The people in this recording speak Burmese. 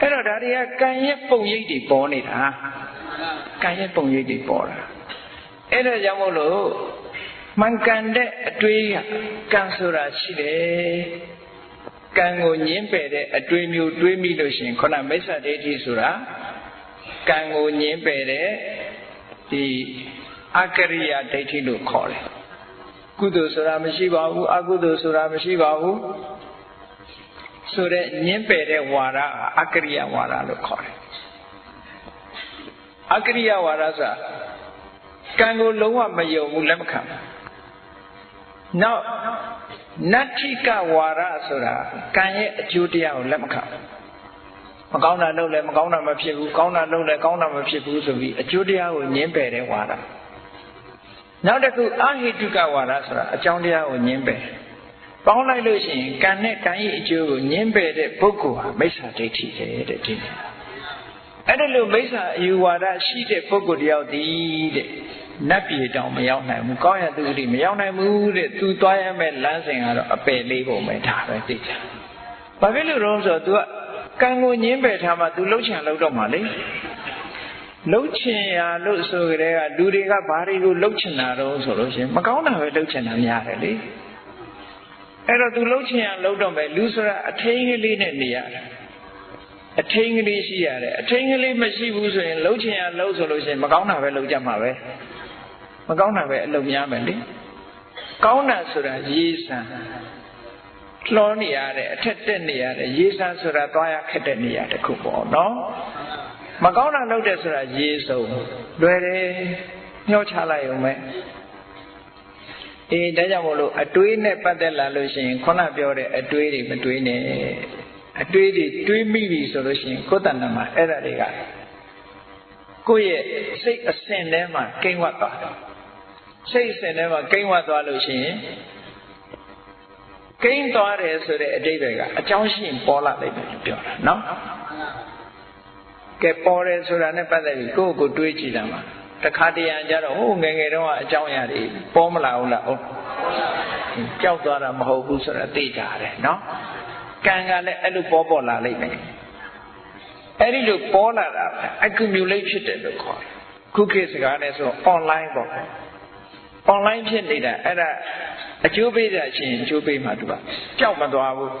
အဲ့တော့ဒါတွေကကံရဲ့ပုံရိပ်တွေပေါ်နေတာကံရဲ့ပုံရိပ်တွေပေါ်တာအဲ့ဒါကြောင့်မို့လို့မှန်ကန်တဲ့အတွေးကကံဆိုတာရှိတယ်ကံကိုညင်းပယ်တဲ့အတွေးမျိုးတွေးမိလို့ရှိရင်ခုနမိစ္ဆာဒိဋ္ဌိဆိုတာကံကိုညင်းပယ်တဲ့ဒီအကရိယာဒိဋ္ဌိလို့ခေါ်တယ်ကုသိုလ်ဆိုတာမရှိပါဘူးအကုသိုလ်ဆိုတာမရှိပါဘူး ဆိုတဲ့ညင်းပယ်တဲ့ဝါဒအကရိယာဝါဒလို့ခေါ်တယ်အကရိယာဝါဒဆိုတာကံကိုလုံးဝမယုံဘူးလက်မခံဘူးနောက်နတ္ထိကဝါဒဆိုတာကံရဲ့အကျိုးတရားကိုလက်မခံဘူးမကောင်းတာလုပ်လဲမကောင်းတာမဖြစ်ဘူးကောင်းတာလုပ်လဲကောင်းတာမဖြစ်ဘူးဆိုပြီးအကျိုးတရားကိုညင်းပယ်တဲ့ဝါဒနောက်တစ်ခုအဟိတုကဝါဒဆိုတာအကြောင်းတရားကိုညင်းပယ် ပေါင်းလိုက်လို့ရှိရင်ကံနဲ့ကံရဲ့အကျိုးကိုညင်းပယ်တဲ့ပုဂ္ဂိုလ်ဟာမိစ္ဆာဒိဋ္ဌိပဲတဲ့ဒီနေ့အဲ့ဒါလို့မိစ္ဆာအယူဝါဒရှိတဲ့ပုဂ္ဂိုလ်တယောက်ဒီတဲ့နတ်ပြည်တောင်မရောက်နိုင်ဘူးကောင်းရသူတိမရောက်နိုင်ဘူးတဲ့သူသွားရမဲ့လမ်းစဉ်ကတော့အပယ်လေးပုံပဲဒါပဲသိချင်ဘာဖြစ်လို့တော့ဆိုတော့ तू ကကံကိုညင်းပယ်ထားမှ तू လှုပ်ချင်လှုပ်တော့မှလေလှုပ်ချင်ရလို့ဆိုကြတဲ့ကလူတွေကဘာတွေကိုလှုပ်ချင်တာတော့ဆိုလို့ရှိရင်မကောင်းတာပဲလှုပ်ချင်တာများတယ်လေ အဲ့တော့ तू လှုပ်ချင်ရလှုပ်တော့မယ်လူဆိုတာအထင်းကလေးနဲ့နေရတယ်အထင်းကလေးရှိရတယ်အထင်းကလေးမရှိဘူးဆိုရင်လှုပ်ချင်ရလှုပ်ဆိုလို့ရှိရင်မကောင်းတာပဲလှုပ်ကြမှာပဲမကောင်းတာပဲအလုပ်များမယ်လေကောင်းတာဆိုတာရေးဆန်းလှောနေရတဲ့အထက်တက်နေရတဲ့ရေးဆန်းဆိုတာသွားရခက်တဲ့နေရာတစ်ခုပေါ့နော်မကောင်းတာလုပ်တဲ့ဆိုတာရေးစုံလွယ်တယ်ညှောချလိုက်အောင်ပဲ အေးဒါကြောင့်မို့လို့အတွေးနဲ့ပတ်သက်လာလို့ရှိရင်ခုနပြောတဲ့အတွေးတွေမတွေးနဲ့အတွေးတွေတွေးမိပြီဆိုလို့ရှိရင်ကိုယ်တဏ္ဍမှာအဲ့ဒါတွေကကိုယ့်ရဲ့စိတ်အစဉ်ထဲမှာကိန်းဝတ်သွားတယ်စိတ်စဉ်ထဲမှာကိန်းဝတ်သွားလို့ရှိရင်ကိန်းသွားတယ်ဆိုတဲ့အတိတ်တွေကအကြောင်းရှိရင်ပေါ်လာလိမ့်မယ်လို့ပြောတာနော်ကဲပေါ်တယ်ဆိုတာနဲ့ပတ်သက်ပြီးကိုယ့်ကိုယ်တွေးကြည့်တာမှာ တခါတရံကြတော့ဟိုငယ်ငယ်တုန်းကအကြောင်းအရာတွေပေါ်မလာဘူးလားဟုတ်ကြောက်သွားတာမဟုတ်ဘူးဆိုတာသိကြတယ်နော်ကံကလည်းအဲ့လိုပေါ်ပေါ်လာလိမ့်မယ်အဲ့ဒီလိုပေါ်လာတာ accumulate ဖြစ်တယ်လို့ခေါ်တယ်ခုခေတ်စကားနဲ့ဆို online ပေါ့ online ဖြစ်နေတာအဲ့ဒါအကျိုးပေးတာချင်းအကျိုးပေးမှသူကကြောက်မသွားဘူး